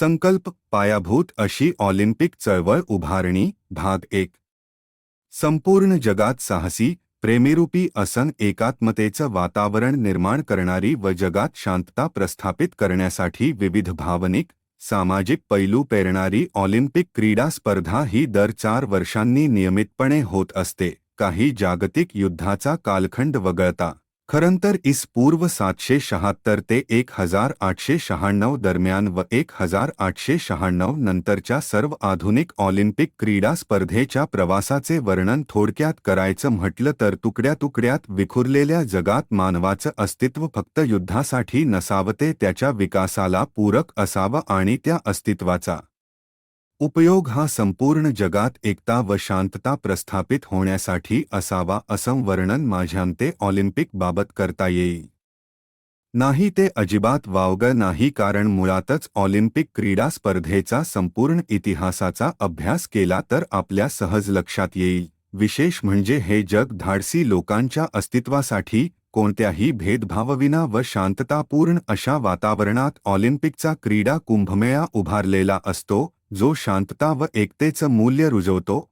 संकल्प पायाभूत अशी ऑलिम्पिक चळवळ उभारणी भाग एक. संपूर्ण जगात साहसी प्रेमीरूपी असन एकात्मतेचं वातावरण निर्माण करणारी व जगात शांतता प्रस्थापित करण्यासाठी विविध भावनिक सामाजिक पैलू पेरणारी ऑलिम्पिक क्रीडा स्पर्धा ही दर चार वर्षांनी नियमितपणे होत असते काही जागतिक युद्धाचा कालखंड वगळता. खरं तर इस पूर्व सातशे शहात्तर ते एक हजार आठशे शहाण्णव दरम्यान व एक हजार आठशे शहाण्णव नंतरच्या सर्व आधुनिक ऑलिम्पिक क्रीडा स्पर्धेच्या प्रवासाचे वर्णन थोडक्यात करायचं म्हटलं तर तुकड्या तुकड्यात विखुरलेल्या जगात मानवाचं अस्तित्व फक्त युद्धासाठी नसावते त्याच्या विकासाला पूरक असावं आणि त्या अस्तित्वाचा उपयोग हा संपूर्ण जगात एकता व शांतता प्रस्थापित होण्यासाठी असावा असं वर्णन माझ्यांते ऑलिम्पिक बाबत करता येईल नाही ते अजिबात वावगं नाही कारण मुळातच ऑलिम्पिक क्रीडा स्पर्धेचा संपूर्ण इतिहासाचा अभ्यास केला तर आपल्या सहज लक्षात येईल. विशेष म्हणजे हे जग धाडसी लोकांच्या अस्तित्वासाठी कोणत्याही भेदभावविना व शांततापूर्ण अशा वातावरणात ऑलिम्पिकचा क्रीडा कुंभमेळा उभारलेला असतो जो शांतता व एकतेचं मूल्य रुजवतो.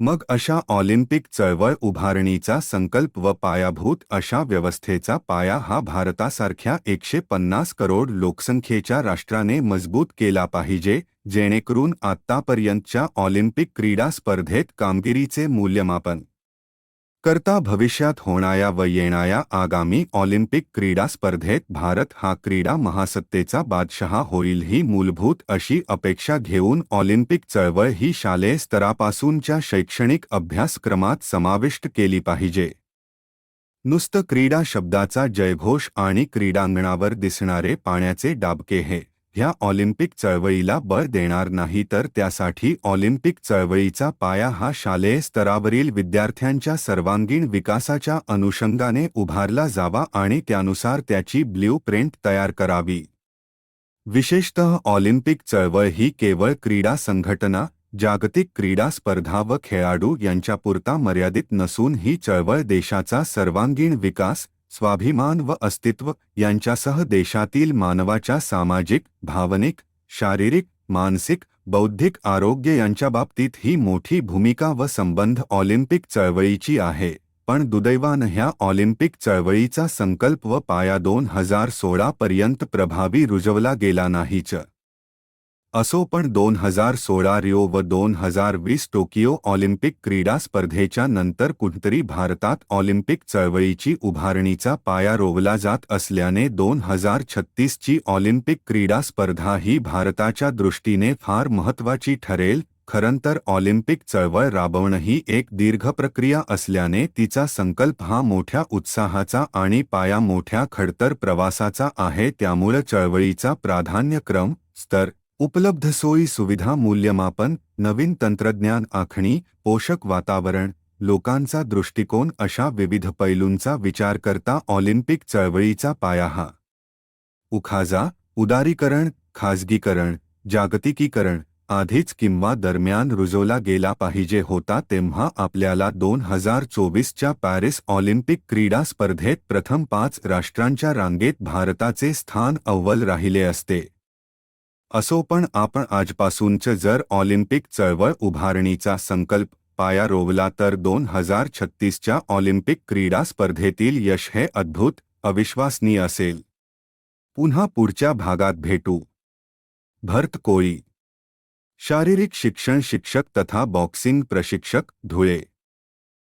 मग अशा ऑलिम्पिक चळवळ उभारणीचा संकल्प व पायाभूत अशा व्यवस्थेचा पाया हा भारतासारख्या एकशे पन्नास करोड लोकसंख्येच्या राष्ट्राने मजबूत केला पाहिजे जेणेकरून आत्तापर्यंतच्या ऑलिम्पिक क्रीडा स्पर्धेत कामगिरीचे मूल्यमापन करता भविष्यात होणाऱ्या व येणाऱ्या आगामी ऑलिम्पिक क्रीडा स्पर्धेत भारत हा क्रीडा महासत्तेचा बादशहा होईल ही मूलभूत अशी अपेक्षा घेऊन ऑलिम्पिक चळवळ ही शालेय स्तरापासूनच्या शैक्षणिक अभ्यासक्रमात समाविष्ट केली पाहिजे. नुसतं क्रीडा शब्दाचा जयघोष आणि क्रीडांगणावर दिसणारे पाण्याचे डाबके हे ह्या ऑलिम्पिक चळवळीला बळ देणार नाही तर त्यासाठी ऑलिम्पिक चळवळीचा पाया हा शालेय स्तरावरील विद्यार्थ्यांच्या सर्वांगीण विकासाच्या अनुषंगाने उभारला जावा आणि त्यानुसार त्याची ब्ल्यू प्रिंट तयार करावी. विशेषतः ऑलिम्पिक चळवळ ही केवळ क्रीडा संघटना जागतिक क्रीडा स्पर्धा व खेळाडू यांच्यापुरता मर्यादित नसून ही चळवळ देशाचा सर्वांगीण विकास स्वाभिमान व अस्तित्व यांच्यासह देशातील मानवाच्या सामाजिक भावनिक शारीरिक मानसिक बौद्धिक आरोग्य यांच्या बाबतीत ही मोठी भूमिका व संबंध ऑलिम्पिक चळवळीची आहे. पण दुदैवान ह्या ऑलिम्पिक चळवळीचा संकल्प व पाया दोन हजार सोळा पर्यंत प्रभावी रुजवला गेला नाहीच. असो पण दोन हजार सोळा रिओ व दोन हजार वीस टोकियो ऑलिम्पिक क्रीडा स्पर्धेच्या नंतर कुठतरी भारतात ऑलिम्पिक चळवळीची उभारणीचा पाया रोवला जात असल्याने दोन हजार छत्तीसची ऑलिम्पिक क्रीडा स्पर्धा ही भारताच्या दृष्टीने फार महत्त्वाची ठरेल खरंतर ऑलिम्पिक चळवळ राबवणं ही एक दीर्घ प्रक्रिया असल्याने तिचा संकल्प हा मोठ्या उत्साहाचा आणि पाया मोठ्या खडतर प्रवासाचा आहे त्यामुळं चळवळीचा प्राधान्यक्रम स्तर उपलब्ध सोयी सुविधा मूल्यमापन नवीन तंत्रज्ञान आखणी पोषक वातावरण लोकांचा दृष्टिकोन अशा विविध पैलूंचा विचार करता ऑलिम्पिक चळवळीचा पाया हा. उखाजा उदारीकरण खाजगीकरण जागतिकीकरण आधीच किंवा दरम्यान रुजवला गेला पाहिजे होता तेव्हा आपल्याला दोन हजार चोवीसच्या पॅरिस ऑलिम्पिक क्रीडा स्पर्धेत प्रथम पाच राष्ट्रांच्या रांगेत भारताचे स्थान अव्वल राहिले असते. असो पण आपण आजपासूनच जर ऑलिम्पिक चळवळ उभारणीचा संकल्प पाया रोवला तर दोन हजार छत्तीसच्या ऑलिम्पिक क्रीडा स्पर्धेतील यश हे अद्भुत अविश्वसनीय असेल. पुन्हा पुढच्या भागात भेटू. भरत कोळी. शारीरिक शिक्षण शिक्षक तथा बॉक्सिंग प्रशिक्षक धुळे.